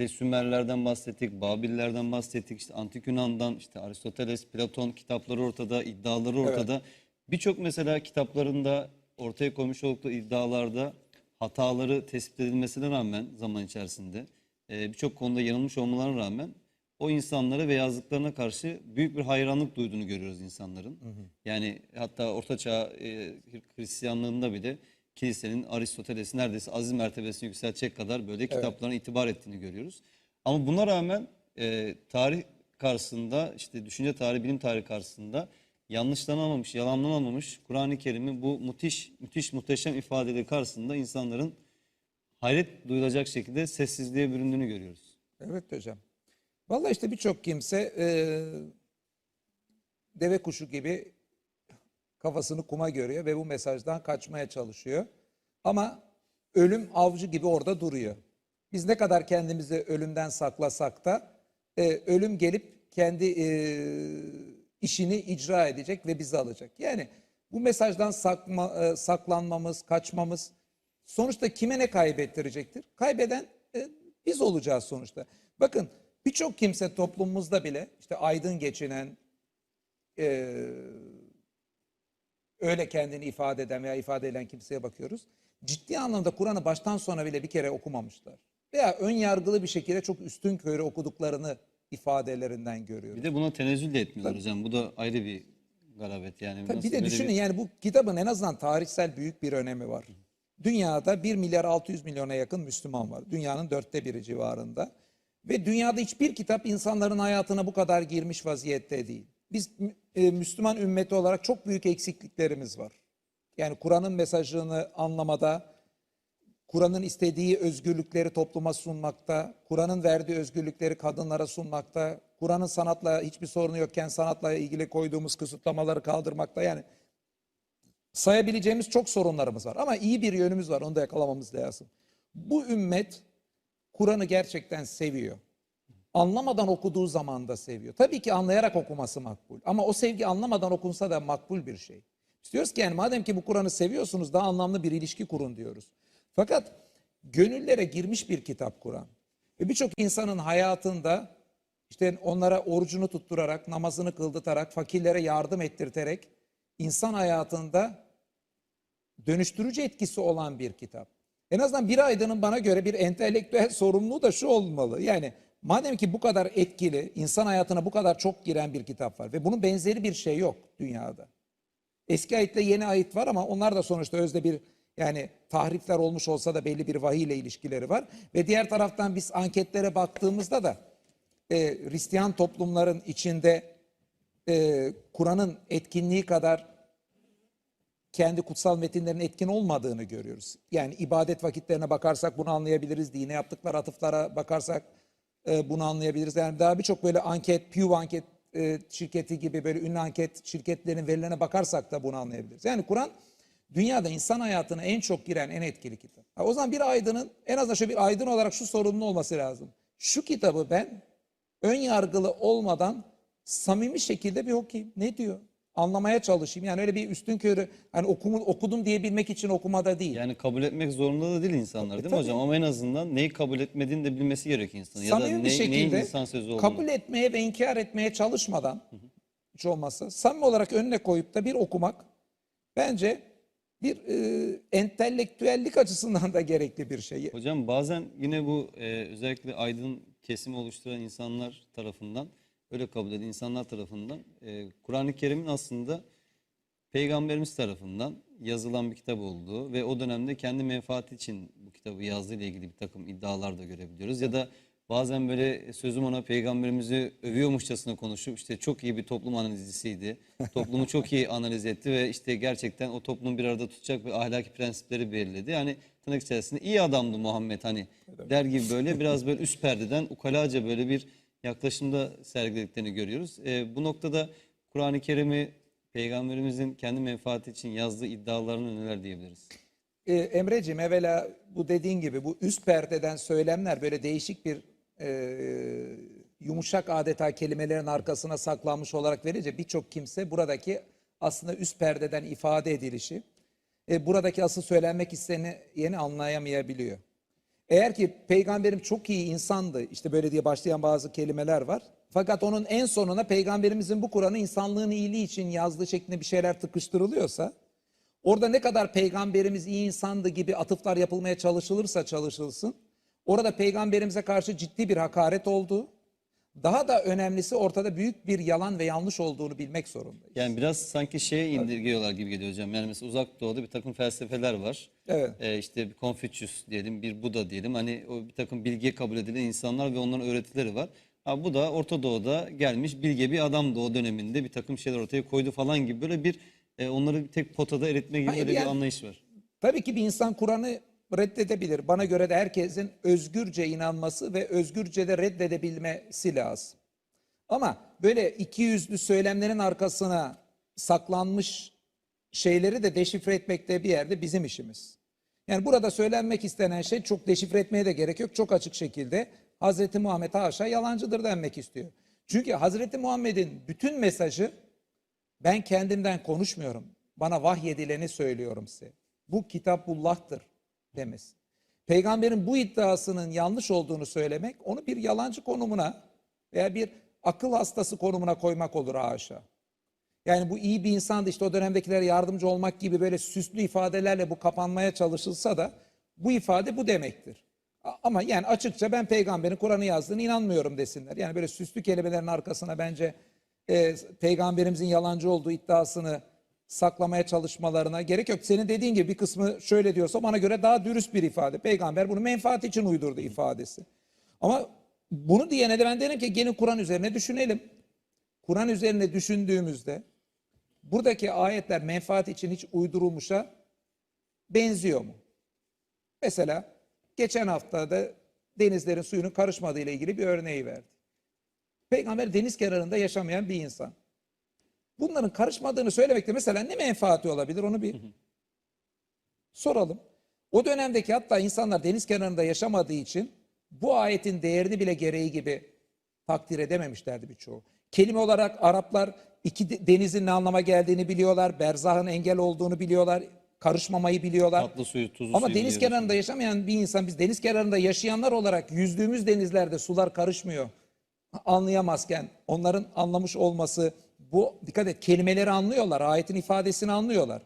İşte Sümerlerden bahsettik, Babillerden bahsettik, işte Antik Yunan'dan, işte Aristoteles, Platon kitapları ortada, iddiaları ortada. Birçok mesela kitaplarında ortaya koymuş oldukları iddialarda hataları tespit edilmesine rağmen zaman içerisinde e, birçok konuda yanılmış olmalarına rağmen o insanlara ve yazdıklarına karşı büyük bir hayranlık duyduğunu görüyoruz insanların. Yani hatta Orta Çağ e, Hristiyanlığında bile kilisenin Aristoteles'i neredeyse aziz mertebesine yükseltecek kadar böyle kitaplarına itibar ettiğini görüyoruz. Ama buna rağmen e, tarih karşısında işte düşünce tarihi, bilim tarihi karşısında yanlışlanamamış, yalanlanamamış Kur'an-ı Kerim'in bu müthiş, müthiş, muhteşem ifadeleri karşısında insanların hayret duyulacak şekilde sessizliğe büründüğünü görüyoruz. Evet hocam. Vallahi işte birçok kimse e, deve kuşu gibi kafasını kuma görüyor ve bu mesajdan kaçmaya çalışıyor. Ama ölüm avcı gibi orada duruyor. Biz ne kadar kendimizi ölümden saklasak da e, ölüm gelip kendi e, işini icra edecek ve bizi alacak. Yani bu mesajdan sakma, e, saklanmamız, kaçmamız sonuçta kime ne kaybettirecektir? Kaybeden e, biz olacağız sonuçta. Bakın birçok kimse toplumumuzda bile işte aydın geçinen, e, öyle kendini ifade eden veya ifade eden kimseye bakıyoruz. Ciddi anlamda Kur'an'ı baştan sona bile bir kere okumamışlar. Veya ön yargılı bir şekilde çok üstün körü okuduklarını ifadelerinden görüyoruz. Bir de buna tenezzül de etmiyorlar hocam. Bu da ayrı bir garabet yani. Tabii bir de düşünün yani bu kitabın en azından tarihsel büyük bir önemi var. Dünyada 1 milyar 600 milyona yakın Müslüman var. Dünyanın dörtte biri civarında. Ve dünyada hiçbir kitap insanların hayatına bu kadar girmiş vaziyette değil. Biz e, Müslüman ümmeti olarak çok büyük eksikliklerimiz var. Yani Kur'an'ın mesajını anlamada, Kur'an'ın istediği özgürlükleri topluma sunmakta, Kur'an'ın verdiği özgürlükleri kadınlara sunmakta, Kur'an'ın sanatla hiçbir sorunu yokken sanatla ilgili koyduğumuz kısıtlamaları kaldırmakta. Yani sayabileceğimiz çok sorunlarımız var ama iyi bir yönümüz var onu da yakalamamız lazım. Bu ümmet Kur'an'ı gerçekten seviyor. Anlamadan okuduğu zaman da seviyor. Tabii ki anlayarak okuması makbul ama o sevgi anlamadan okunsa da makbul bir şey. Biz diyoruz ki yani madem ki bu Kur'an'ı seviyorsunuz daha anlamlı bir ilişki kurun diyoruz. Fakat gönüllere girmiş bir kitap Kur'an. Ve birçok insanın hayatında işte onlara orucunu tutturarak, namazını kıldırtarak, fakirlere yardım ettirterek insan hayatında dönüştürücü etkisi olan bir kitap. En azından bir aydının bana göre bir entelektüel sorumluluğu da şu olmalı. Yani madem ki bu kadar etkili, insan hayatına bu kadar çok giren bir kitap var ve bunun benzeri bir şey yok dünyada. Eski ayetle yeni ayet var ama onlar da sonuçta özde bir yani tahrifler olmuş olsa da belli bir vahiy ile ilişkileri var. Ve diğer taraftan biz anketlere baktığımızda da e, Hristiyan toplumların içinde e, Kur'an'ın etkinliği kadar kendi kutsal metinlerin etkin olmadığını görüyoruz. Yani ibadet vakitlerine bakarsak bunu anlayabiliriz. Dine yaptıkları atıflara bakarsak bunu anlayabiliriz. Yani daha birçok böyle anket, Pew anket e, şirketi gibi böyle ünlü anket şirketlerinin verilerine bakarsak da bunu anlayabiliriz. Yani Kur'an dünyada insan hayatına en çok giren en etkili kitap. O zaman bir aydının en azından şöyle bir aydın olarak şu sorumlu olması lazım. Şu kitabı ben ön yargılı olmadan samimi şekilde bir okuyayım. Ne diyor? Anlamaya çalışayım. Yani öyle bir üstün körü hani okumu, okudum diyebilmek için okumada değil. Yani kabul etmek zorunda da değil insanlar değil mi tabii. hocam? Ama en azından neyi kabul etmediğini de bilmesi gerekiyor insanın. Ya da samimi ne, bir şekilde neyin insan sözü olduğunu. kabul etmeye ve inkar etmeye çalışmadan hiç olmazsa samimi olarak önüne koyup da bir okumak bence bir e, entelektüellik açısından da gerekli bir şey. Hocam bazen yine bu e, özellikle aydın kesimi oluşturan insanlar tarafından öyle kabul edilen insanlar tarafından e, Kur'an-ı Kerim'in aslında Peygamberimiz tarafından yazılan bir kitap olduğu ve o dönemde kendi menfaati için bu kitabı yazdığı ile ilgili bir takım iddialar da görebiliyoruz. Ya da bazen böyle sözüm ona peygamberimizi övüyormuşçasına konuşup işte çok iyi bir toplum analizcisiydi. Toplumu çok iyi analiz etti ve işte gerçekten o toplumu bir arada tutacak ve ahlaki prensipleri belirledi. Yani tırnak içerisinde iyi adamdı Muhammed hani der gibi böyle biraz böyle üst perdeden ukalaca böyle bir yaklaşımda sergilediklerini görüyoruz. Ee, bu noktada Kur'an-ı Kerim'i Peygamberimizin kendi menfaati için yazdığı iddialarına neler diyebiliriz? E, Emreciğim evvela bu dediğin gibi bu üst perdeden söylemler böyle değişik bir e, yumuşak adeta kelimelerin arkasına saklanmış olarak verince birçok kimse buradaki aslında üst perdeden ifade edilişi e, buradaki asıl söylenmek isteni yeni anlayamayabiliyor. Eğer ki peygamberim çok iyi insandı, işte böyle diye başlayan bazı kelimeler var. Fakat onun en sonuna peygamberimizin bu Kur'an'ı insanlığın iyiliği için yazdığı şeklinde bir şeyler tıkıştırılıyorsa, orada ne kadar peygamberimiz iyi insandı gibi atıflar yapılmaya çalışılırsa çalışılsın, orada peygamberimize karşı ciddi bir hakaret olduğu, daha da önemlisi ortada büyük bir yalan ve yanlış olduğunu bilmek zorundayız. Yani biraz sanki şeye indirgiyorlar gibi geliyor hocam. Yani mesela uzak doğuda bir takım felsefeler var. Evet. Ee, işte bir Confucius diyelim, bir Buda diyelim. Hani o bir takım bilgiye kabul edilen insanlar ve onların öğretileri var. Ha, bu da Orta Doğu'da gelmiş bilge bir adam da o döneminde bir takım şeyler ortaya koydu falan gibi böyle bir e, onları bir tek potada eritme gibi Hayır, böyle yani- bir anlayış var. Tabii ki bir insan Kur'an'ı reddedebilir. Bana göre de herkesin özgürce inanması ve özgürce de reddedebilmesi lazım. Ama böyle iki yüzlü söylemlerin arkasına saklanmış şeyleri de deşifre etmek de bir yerde bizim işimiz. Yani burada söylenmek istenen şey çok deşifre etmeye de gerek yok. Çok açık şekilde Hazreti Muhammed haşa yalancıdır denmek istiyor. Çünkü Hazreti Muhammed'in bütün mesajı ben kendimden konuşmuyorum. Bana vahyedileni söylüyorum size. Bu kitabullah'tır demesi. Peygamberin bu iddiasının yanlış olduğunu söylemek onu bir yalancı konumuna veya bir akıl hastası konumuna koymak olur haşa. Yani bu iyi bir insandı işte o dönemdekilere yardımcı olmak gibi böyle süslü ifadelerle bu kapanmaya çalışılsa da bu ifade bu demektir. Ama yani açıkça ben peygamberin Kur'an'ı yazdığını inanmıyorum desinler. Yani böyle süslü kelimelerin arkasına bence e, peygamberimizin yalancı olduğu iddiasını saklamaya çalışmalarına gerek yok. Senin dediğin gibi bir kısmı şöyle diyorsa bana göre daha dürüst bir ifade. Peygamber bunu menfaat için uydurdu ifadesi. Ama bunu diyene de ben derim ki gelin Kur'an üzerine düşünelim. Kur'an üzerine düşündüğümüzde buradaki ayetler menfaat için hiç uydurulmuşa benziyor mu? Mesela geçen haftada denizlerin suyunun karışmadığı ile ilgili bir örneği verdi. Peygamber deniz kenarında yaşamayan bir insan. Bunların karışmadığını söylemekte mesela ne menfaati olabilir onu bir soralım. O dönemdeki hatta insanlar deniz kenarında yaşamadığı için bu ayetin değerini bile gereği gibi takdir edememişlerdi birçoğu. Kelime olarak Araplar iki de- denizin ne anlama geldiğini biliyorlar, berzahın engel olduğunu biliyorlar, karışmamayı biliyorlar. Tatlı suyu, tuzlu Ama suyu deniz biliyoruz. kenarında yaşamayan bir insan, biz deniz kenarında yaşayanlar olarak yüzdüğümüz denizlerde sular karışmıyor. Anlayamazken onların anlamış olması, bu dikkat et kelimeleri anlıyorlar, ayetin ifadesini anlıyorlar.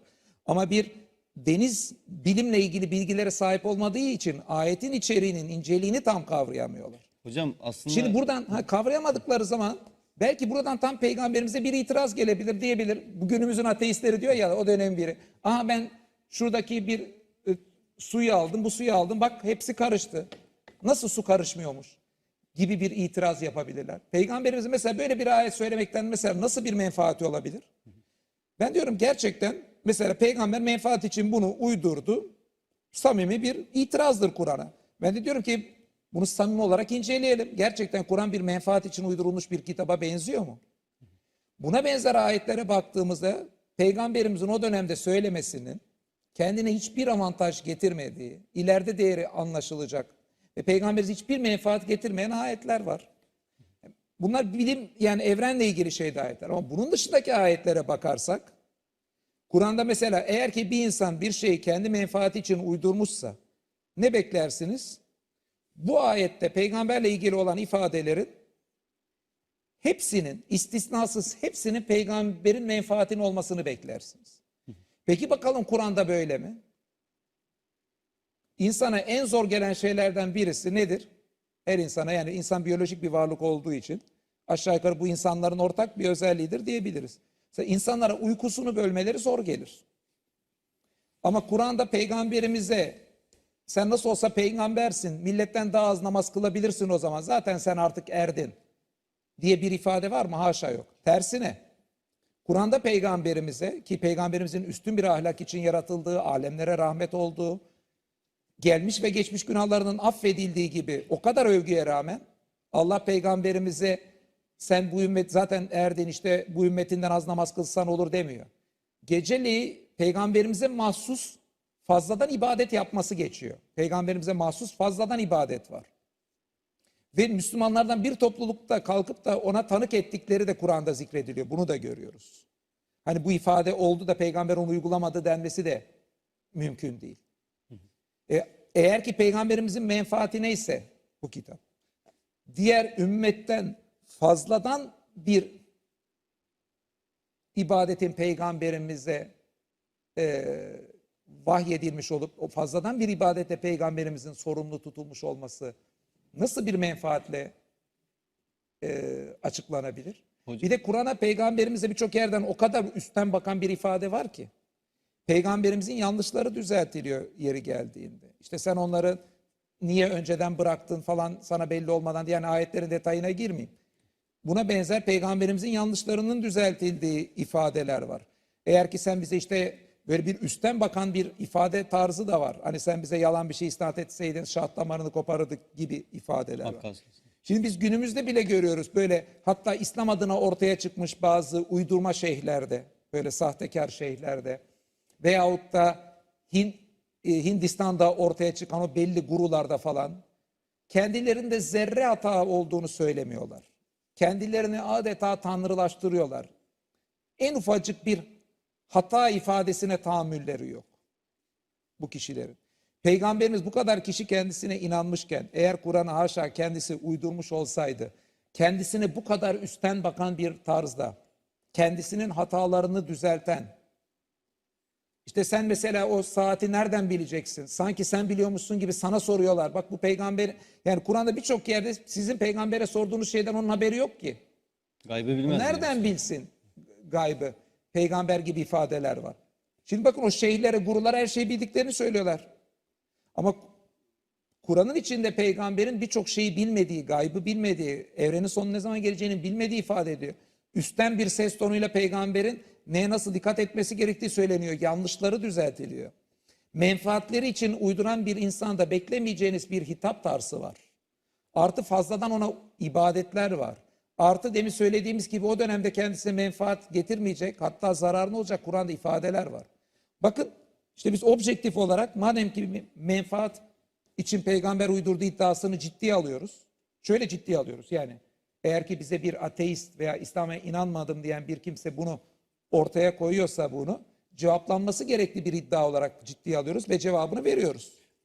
Ama bir deniz bilimle ilgili bilgilere sahip olmadığı için ayetin içeriğinin inceliğini tam kavrayamıyorlar. Hocam aslında Şimdi buradan ha, kavrayamadıkları zaman belki buradan tam peygamberimize bir itiraz gelebilir diyebilir. Bugünümüzün ateistleri diyor ya o dönem biri. Aha ben şuradaki bir e, suyu aldım bu suyu aldım bak hepsi karıştı. Nasıl su karışmıyormuş gibi bir itiraz yapabilirler. Peygamberimizin mesela böyle bir ayet söylemekten mesela nasıl bir menfaati olabilir? Ben diyorum gerçekten mesela peygamber menfaat için bunu uydurdu. Samimi bir itirazdır Kur'an'a. Ben de diyorum ki bunu samimi olarak inceleyelim. Gerçekten Kur'an bir menfaat için uydurulmuş bir kitaba benziyor mu? Buna benzer ayetlere baktığımızda peygamberimizin o dönemde söylemesinin kendine hiçbir avantaj getirmediği, ileride değeri anlaşılacak ve peygamberimize hiçbir menfaat getirmeyen ayetler var. Bunlar bilim yani evrenle ilgili şeyde ayetler ama bunun dışındaki ayetlere bakarsak Kur'an'da mesela eğer ki bir insan bir şeyi kendi menfaati için uydurmuşsa ne beklersiniz? Bu ayette peygamberle ilgili olan ifadelerin hepsinin istisnasız hepsinin peygamberin menfaatinin olmasını beklersiniz. Peki bakalım Kur'an'da böyle mi? İnsana en zor gelen şeylerden birisi nedir? Her insana yani insan biyolojik bir varlık olduğu için aşağı yukarı bu insanların ortak bir özelliğidir diyebiliriz. Mesela insanlara uykusunu bölmeleri zor gelir. Ama Kur'an'da peygamberimize sen nasıl olsa peygambersin, milletten daha az namaz kılabilirsin o zaman. Zaten sen artık erdin diye bir ifade var mı? Haşa yok. Tersine Kur'an'da peygamberimize ki peygamberimizin üstün bir ahlak için yaratıldığı, alemlere rahmet olduğu, gelmiş ve geçmiş günahlarının affedildiği gibi o kadar övgüye rağmen Allah peygamberimize sen bu ümmet zaten erdin işte bu ümmetinden az namaz kılsan olur demiyor. Geceliği peygamberimize mahsus fazladan ibadet yapması geçiyor. Peygamberimize mahsus fazladan ibadet var. Ve Müslümanlardan bir toplulukta kalkıp da ona tanık ettikleri de Kur'an'da zikrediliyor. Bunu da görüyoruz. Hani bu ifade oldu da peygamber onu uygulamadı denmesi de mümkün değil. E, eğer ki peygamberimizin menfaati neyse bu kitap, diğer ümmetten fazladan bir ibadetin peygamberimize e, vahyedilmiş olup o fazladan bir ibadete peygamberimizin sorumlu tutulmuş olması nasıl bir menfaatle e, açıklanabilir? Hocam- Bir de Kur'an'a peygamberimize birçok yerden o kadar üstten bakan bir ifade var ki. Peygamberimizin yanlışları düzeltiliyor yeri geldiğinde. İşte sen onları niye önceden bıraktın falan sana belli olmadan diye yani ayetlerin detayına girmeyeyim. Buna benzer peygamberimizin yanlışlarının düzeltildiği ifadeler var. Eğer ki sen bize işte böyle bir üstten bakan bir ifade tarzı da var. Hani sen bize yalan bir şey isnat etseydin şah damarını koparırdık gibi ifadeler var. Şimdi biz günümüzde bile görüyoruz böyle hatta İslam adına ortaya çıkmış bazı uydurma şeyhlerde, böyle sahtekar şeyhlerde veyahut da Hin- e, Hindistan'da ortaya çıkan o belli gurularda falan kendilerinde zerre hata olduğunu söylemiyorlar. Kendilerini adeta tanrılaştırıyorlar. En ufacık bir hata ifadesine tahammülleri yok bu kişilerin. Peygamberimiz bu kadar kişi kendisine inanmışken eğer Kur'an'ı haşa kendisi uydurmuş olsaydı kendisine bu kadar üstten bakan bir tarzda kendisinin hatalarını düzelten işte sen mesela o saati nereden bileceksin? Sanki sen biliyormuşsun gibi sana soruyorlar. Bak bu peygamber yani Kur'an'da birçok yerde sizin peygambere sorduğunuz şeyden onun haberi yok ki. Gaybı bilmez. Nereden bilsin gaybı? Peygamber gibi ifadeler var. Şimdi bakın o şeyhlere, gurulara her şeyi bildiklerini söylüyorlar. Ama Kur'an'ın içinde peygamberin birçok şeyi bilmediği, gaybı bilmediği, evrenin sonu ne zaman geleceğini bilmediği ifade ediyor. Üstten bir ses tonuyla peygamberin neye nasıl dikkat etmesi gerektiği söyleniyor. Yanlışları düzeltiliyor. Menfaatleri için uyduran bir insanda beklemeyeceğiniz bir hitap tarzı var. Artı fazladan ona ibadetler var. Artı demin söylediğimiz gibi o dönemde kendisine menfaat getirmeyecek hatta zararlı olacak Kur'an'da ifadeler var. Bakın işte biz objektif olarak madem ki menfaat için peygamber uydurduğu iddiasını ciddiye alıyoruz. Şöyle ciddiye alıyoruz yani eğer ki bize bir ateist veya İslam'a inanmadım diyen bir kimse bunu ortaya koyuyorsa bunu cevaplanması gerekli bir iddia olarak ciddiye alıyoruz ve cevabını veriyoruz.